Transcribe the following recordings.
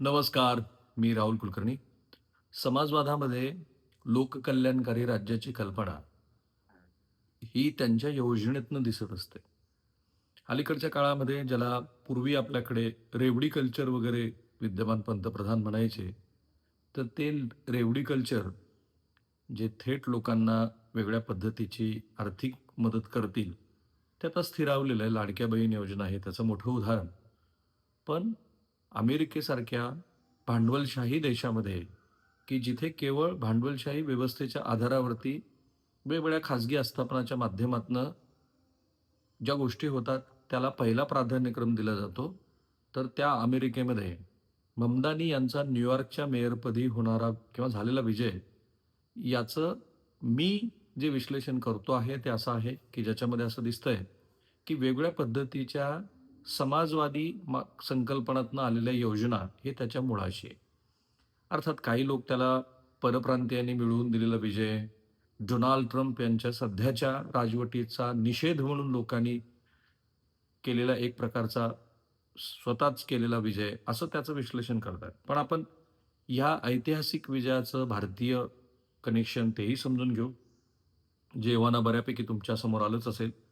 नमस्कार मी राहुल कुलकर्णी. समाजवादामध्ये लोककल्याणकारी राज्याची कल्पना ही त्यांच्या योजनेतनं दिसत असते. अलीकडच्या काळामध्ये ज्याला पूर्वी आपल्याकडे रेवडी कल्चर वगैरे विद्यमान पंतप्रधान म्हणायचे तर ते रेवडी कल्चर जे थेट लोकांना वेगळ्या पद्धतीची आर्थिक मदत करतील ते आता स्थिरावलेलं आहे. लाडक्या बहीण योजना आहे त्याचं मोठं उदाहरण. पण अमेरिकेसारख्या भांडवलशाही देशामध्ये की जिथे केवळ भांडवलशाही व्यवस्थेच्या आधारावरती वेगवेगळ्या खाजगी आस्थापनाच्या माध्यमातनं ज्या गोष्टी होतात त्याला पहिला प्राधान्यक्रम दिला जातो तर त्या अमेरिकेमध्ये ममदानी यांचा न्यूयॉर्कच्या मेयरपदी होणारा किंवा झालेला विजय याचं मी जे विश्लेषण करतो आहे ते असं आहे की ज्याच्यामध्ये असं दिसतंय की वेगवेगळ्या पद्धतीच्या समाजवादी मा संकल्पनातनं आलेल्या योजना हे त्याच्या मुळाशी आहे. अर्थात काही लोक त्याला परप्रांतीयांनी मिळवून दिलेला विजय डोनाल्ड ट्रम्प यांच्या सध्याच्या राजवटीचा निषेध म्हणून लोकांनी केलेला एक प्रकारचा स्वतःच केलेला विजय असं त्याचं विश्लेषण करतात. पण आपण या ऐतिहासिक विजयाचं भारतीय कनेक्शन तेही समजून घेऊ. जेव्हाना बऱ्यापैकी तुमच्यासमोर आलंच असेल.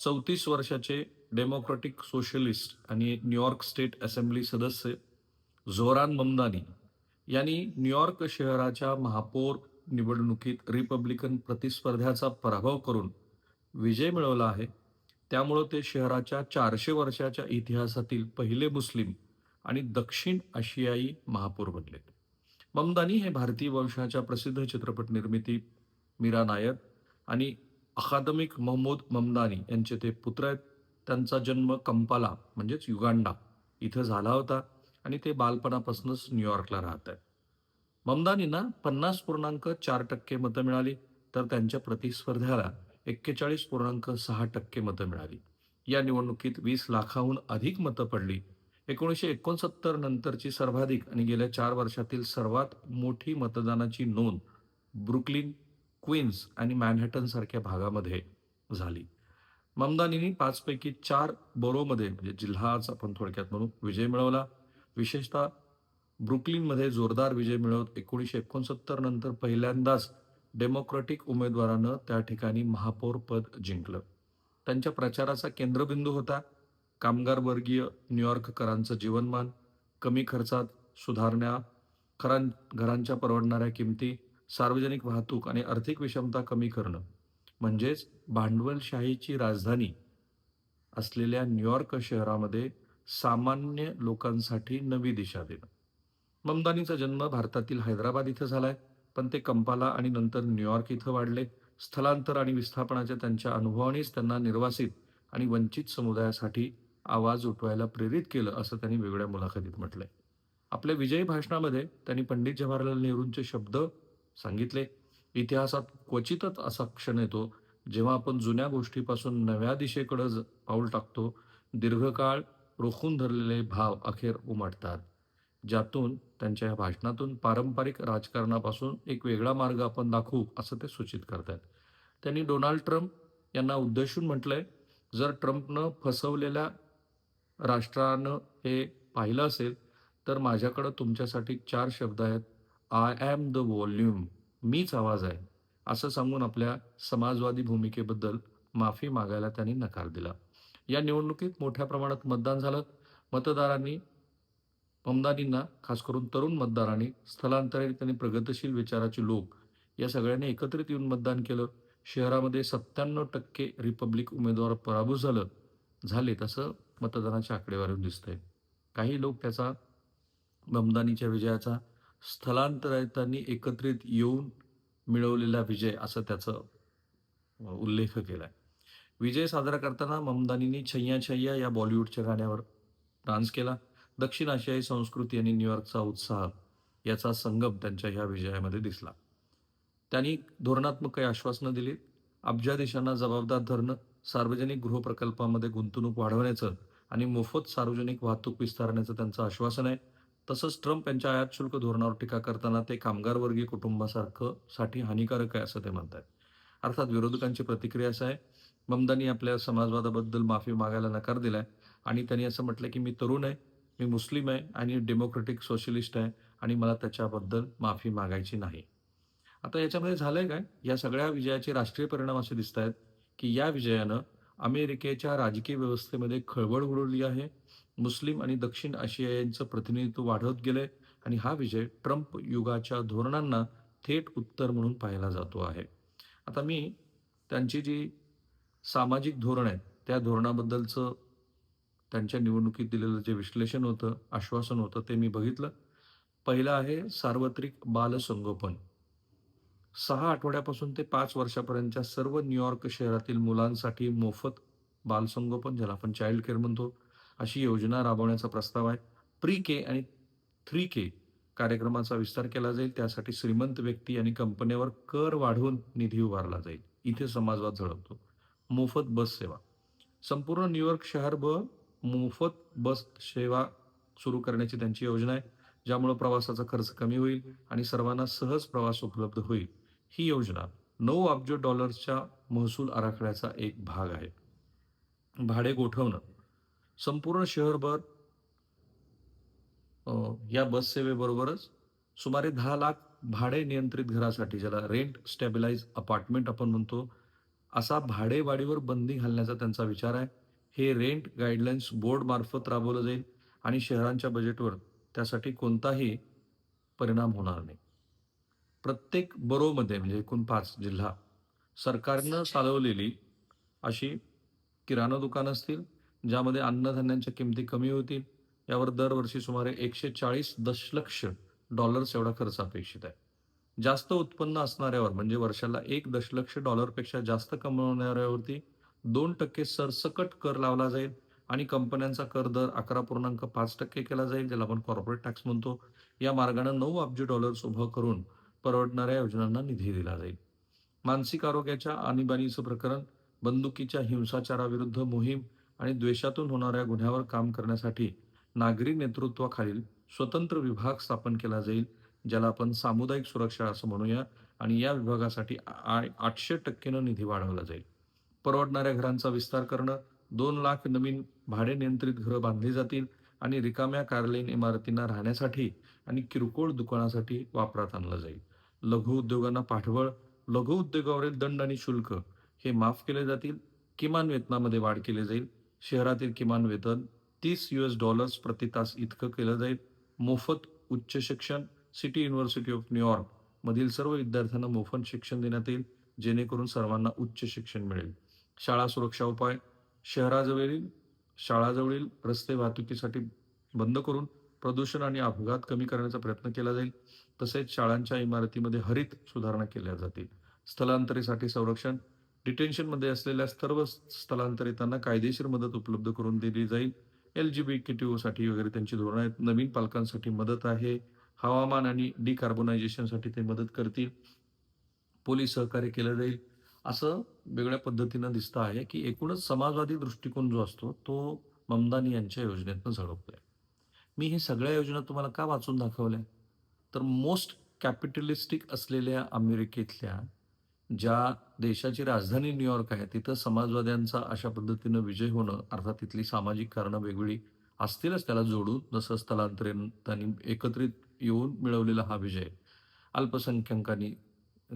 चौतीस वर्षाचे डेमोक्रॅटिक सोशलिस्ट आणि न्यूयॉर्क स्टेट असेंब्ली सदस्य झोरान ममदानी यांनी न्यूयॉर्क शहराच्या महापौर निवडणुकीत रिपब्लिकन प्रतिस्पर्ध्याचा पराभव करून विजय मिळवला आहे. त्यामुळं ते शहराच्या चारशे वर्षाच्या इतिहासातील पहिले मुस्लिम आणि दक्षिण आशियाई महापौर बनलेत ममदानी हे भारतीय वंशाच्या प्रसिद्ध चित्रपट निर्मिती मीरा नायर आणि अकादमिक महमूद ममदानी यांचे ते पुत्र आहेत. त्यांचा जन्म कंपाला म्हणजेच युगांडा इथं झाला होता आणि ते बालपणापासूनच न्यूयॉर्कला राहत आहेत. ममदानींना पन्नास पूर्णांक चार टक्के मतं मिळाली तर त्यांच्या प्रतिस्पर्ध्याला एक्केचाळीस पूर्णांक सहा टक्के मतं मिळाली. या निवडणुकीत वीस लाखाहून अधिक मतं पडली. एकोणीसशे एकोणसत्तर नंतरची सर्वाधिक आणि गेल्या चार वर्षातील सर्वात मोठी मतदानाची नोंद ब्रुकलिन क्वीन्स आणि मॅनहॅटन सारख्या भागामध्ये झाली. ममदानींनी पाचपैकी चार बोरोमध्ये म्हणजे जिल्हाच आपण थोडक्यात म्हणून विजय मिळवला. विशेषतः ब्रुकलिनमध्ये जोरदार विजय मिळवत एकोणीसशे एकोणसत्तर नंतर पहिल्यांदाच डेमोक्रॅटिक उमेदवारानं त्या ठिकाणी महापौर पद जिंकलं. त्यांच्या प्रचाराचा केंद्रबिंदू होता. कामगार वर्गीय न्यूयॉर्ककरांचं जीवनमान कमी खर्चात सुधारण्या खरां घरांच्या परवडणाऱ्या किमती सार्वजनिक वाहतूक आणि आर्थिक विषमता कमी करणं म्हणजेच भांडवलशाहीची राजधानी असलेल्या न्यूयॉर्क शहरामध्ये सामान्य लोकांसाठी नवी दिशा देणं. ममदानीचा जन्म भारतातील हैदराबाद इथं झालाय पण ते कंपाला आणि नंतर न्यूयॉर्क इथं वाढले. स्थलांतर आणि विस्थापनाच्या त्यांच्या अनुभवानेच त्यांना निर्वासित आणि वंचित समुदायासाठी आवाज उठवायला प्रेरित केलं असं त्यांनी वेगळ्या मुलाखतीत म्हटलंय. आपल्या विजयी भाषणामध्ये त्यांनी पंडित जवाहरलाल नेहरूंचे शब्द सांगितले. इतिहासात क्वचितच असा क्षण येतो जेव्हा आपण जुन्या गोष्टीपासून नव्या दिशेकडे ज- पाऊल टाकतो. दीर्घकाळ रोखून धरलेले भाव अखेर उमटतात ज्यातून त्यांच्या या भाषणातून पारंपरिक राजकारणापासून एक वेगळा मार्ग आपण दाखवू असं ते सूचित करतात. त्यांनी डोनाल्ड ट्रम्प यांना उद्देशून म्हटलंय जर ट्रम्पनं फसवलेल्या राष्ट्रानं हे पाहिलं असेल तर माझ्याकडं तुमच्यासाठी चार शब्द आहेत. आय ॲम द व्हॉल्यूम मीच आवाज आहे. असं सांगून आपल्या समाजवादी भूमिकेबद्दल माफी मागायला त्यांनी नकार दिला. या निवडणुकीत मोठ्या प्रमाणात मतदान झालं. मतदारांनी ममदानींना खास करून तरुण मतदारांनी स्थलांतरित आणि प्रगतशील विचाराचे लोक या सगळ्यांनी एकत्रित येऊन मतदान केलं. शहरामध्ये सत्त्याण्णव टक्के रिपब्लिक उमेदवार पराभूत झालं. झाले तसं मतदानाच्या आकडेवारीवर दिसतंय. काही लोक त्याचा ममदानीच्या विजयाचा स्थलांतरितांनी एकत्रित येऊन मिळवलेला विजय असं त्याचं उल्लेख केला आहे विजय साजरा करताना ममदानींनी छैया छैया या बॉलिवूडच्या गाण्यावर डान्स केला. दक्षिण आशियाई संस्कृती आणि न्यूयॉर्कचा उत्साह याचा संगम त्यांच्या ह्या विजयामध्ये दिसला. त्यांनी धोरणात्मक काही आश्वासनं दिली अब्जा देशांना जबाबदार धरणं सार्वजनिक गृहप्रकल्पामध्ये गुंतवणूक वाढवण्याचं आणि मोफत सार्वजनिक वाहतूक विस्तारण्याचं त्यांचं आश्वासन आहे. तसंच ट्रम्प यांच्या आयात शुल्क धोरणावर टीका करताना ते कामगारवर्गीय कुटुंबासारखं साठी हानिकारक आहे असं ते म्हणतात अर्थात विरोधकांची प्रतिक्रिया असं आहे ममदानी आपल्या समाजवादाबद्दल माफी मागायला नकार दिलाय आणि त्यांनी असं म्हटलं की मी तरुण आहे मी मुस्लिम आहे आणि डेमोक्रेटिक सोशलिस्ट आहे आणि मला त्याच्याबद्दल माफी मागायची नाही. आता याच्यामध्ये झालंय काय? या सगळ्या विजयाचे राष्ट्रीय परिणाम असे दिसत आहेत की या विजयानं अमेरिकेच्या राजकीय व्यवस्थेमध्ये खळबळ उडवली आहे मुस्लिम आणि दक्षिण आशियाचं प्रतिनिधित्व वाढवत गेलंय आणि हा विजय ट्रम्प युगाच्या धोरणांना थेट उत्तर म्हणून पाहिला जातो आहे. आता मी त्यांची जी सामाजिक धोरण आहेत त्या धोरणाबद्दलचं त्यांच्या निवडणुकीत दिलेलं जे विश्लेषण होतं आश्वासन होतं ते मी बघितलं. पहिलं आहे सार्वत्रिक बालसंगोपन. सहा आठवड्यापासून ते पाच वर्षापर्यंतच्या सर्व न्यूयॉर्क शहरातील मुलांसाठी मोफत बालसंगोपन ज्याला आपण चाइल्ड केअर म्हणतो अशी योजना राबवण्याचा प्रस्ताव आहे. प्री के आणि थ्री के कार्यक्रमाचा विस्तार केला जाईल. त्यासाठी श्रीमंत व्यक्ती आणि कंपन्यावर कर वाढवून निधी उभारला जाईल. इथे समाजवाद झळकतो. मोफत बस सेवा. संपूर्ण न्यूयॉर्क शहर व मोफत बस सेवा सुरू करण्याची त्यांची योजना आहे. ज्यामुळे प्रवासाचा खर्च कमी होईल आणि सर्वांना सहज प्रवास उपलब्ध होईल. ही योजना नऊ अब्ज डॉलर्सच्या महसूल आराखड्याचा एक भाग आहे. भाडे गोठवणं. संपूर्ण शहरभर या बस सेवेबरोबरच सुमारे दहा लाख भाडे नियंत्रित घरासाठी ज्याला रेंट स्टॅबिलाइज अपार्टमेंट आपण म्हणतो असा भाडेवाढीवर बंदी घालण्याचा त्यांचा विचार आहे. हे रेंट गाईडलाईन्स बोर्ड मार्फत राबवलं जाईल आणि शहरांच्या बजेटवर त्यासाठी कोणताही परिणाम होणार नाही. प्रत्येक बरोमध्ये म्हणजे एकूण पाच जिल्हा सरकारनं चालवलेली अशी किराणा दुकानं असतील ज्यामध्ये अन्नधान्यांच्या किमती कमी होतील यावर दरवर्षी सुमारे एकशे चाळीस दशलक्ष डॉलर्स एवढा खर्च अपेक्षित आहे. जास्त उत्पन्न असणाऱ्यावर म्हणजे वर्षाला एक दशलक्ष डॉलरपेक्षा जास्त कमवणाऱ्यावरती दोन टक्के सरसकट कर लावला जाईल आणि कंपन्यांचा कर दर अकरा पूर्णांक पाच टक्के केला जाईल ज्याला आपण कॉर्पोरेट टॅक्स म्हणतो. या मार्गाने नऊ अब्ज डॉलर्स उभं करून परवडणाऱ्या योजनांना निधी दिला जाईल. मानसिक आरोग्याच्या आणीबाणीचं प्रकरण बंदुकीच्या हिंसाचाराविरुद्ध मोहीम आणि द्वेषातून होणाऱ्या गुन्ह्यावर काम करण्यासाठी नागरी नेतृत्वाखालील स्वतंत्र विभाग स्थापन केला जाईल ज्याला आपण सामुदायिक सुरक्षा असं म्हणूया आणि या विभागासाठी आय आठशे टक्केनं निधी वाढवला जाईल. परवडणाऱ्या घरांचा विस्तार करणं दोन लाख नवीन भाडे नियंत्रित घरं बांधली जातील आणि रिकाम्या कार्यालयीन इमारतींना राहण्यासाठी आणि किरकोळ दुकानासाठी वापरात आणलं जाईल. लघु उद्योगांना पाठबळ लघु उद्योगावरील दंड आणि शुल्क हे माफ केले जातील किमान वेतनामध्ये वाढ केली जाईल शहरातील किमान वेतन तीस यू एस डॉलर्स प्रति तास इतकं केलं जाईल. मोफत उच्च शिक्षण सिटी युनिव्हर्सिटी ऑफ न्यूयॉर्क मधील सर्व विद्यार्थ्यांना मोफत शिक्षण देण्यात येईल जेणेकरून सर्वांना उच्च शिक्षण मिळेल. शाळा सुरक्षा उपाय शहराजवळील शाळाजवळील रस्ते वाहतुकीसाठी बंद करून प्रदूषण आणि अपघात कमी करण्याचा प्रयत्न केला जाईल. तसेच शाळांच्या इमारतीमध्ये हरित सुधारणा केल्या जातील. स्थलांतरीसाठी संरक्षण डिटेन्शनमध्ये असलेल्या सर्व स्थलांतरितांना कायदेशीर मदत उपलब्ध करून दिली जाईल. एल जी बी साठी वगैरे त्यांची धोरणं आहेत. नवीन पालकांसाठी मदत आहे. हवामान आणि डिकार्बोनायझेशनसाठी ते मदत करतील. पोलीस सहकार्य केलं जाईल. असं वेगळ्या पद्धतीनं दिसतं आहे की एकूणच समाजवादी दृष्टिकोन जो असतो तो ममदानी यांच्या योजनेतनं झळकतोय. मी हे सगळ्या योजना तुम्हाला का वाचून दाखवल्या? तर मोस्ट कॅपिटलिस्टिक असलेल्या अमेरिकेतल्या ज्या देशाची राजधानी न्यूयॉर्क आहे तिथं समाजवाद्यांचा अशा पद्धतीनं विजय होणं अर्थात तिथली सामाजिक कारणं वेगवेगळी असतीलच त्याला जोडून जसं स्थलांतरितांनी एकत्रित येऊन मिळवलेला हा विजय. अल्पसंख्याकांनी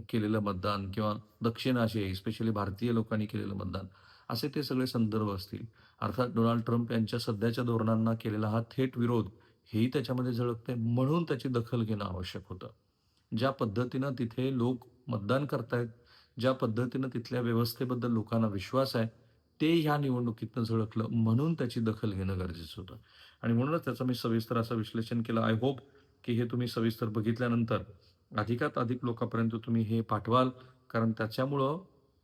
केलेलं मतदान किंवा दक्षिण आशियाई स्पेशली भारतीय लोकांनी केलेलं मतदान असे ते सगळे संदर्भ असतील. अर्थात डोनाल्ड ट्रम्प यांच्या सध्याच्या धोरणांना केलेला हा थेट विरोध हेही त्याच्यामध्ये झळकते म्हणून त्याची दखल घेणं आवश्यक होतं. ज्या पद्धतीनं तिथे लोक मतदान करतायत ज्या पद्धतीनं तिथल्या व्यवस्थेबद्दल लोकांना विश्वास आहे ते ह्या निवडणुकीतनं झळकलं म्हणून त्याची दखल घेणं गरजेचं होतं. आणि म्हणूनच त्याचं मी सविस्तर असं विश्लेषण केलं. आय होप की हे तुम्ही सविस्तर बघितल्यानंतर अधिकात अधिक लोकांपर्यंत तुम्ही हे पाठवाल. कारण त्याच्यामुळं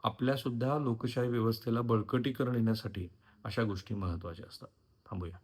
आपल्यासुद्धा लोकशाही व्यवस्थेला बळकटीकरण येण्यासाठी अशा गोष्टी महत्त्वाच्या असतात. थांबूया.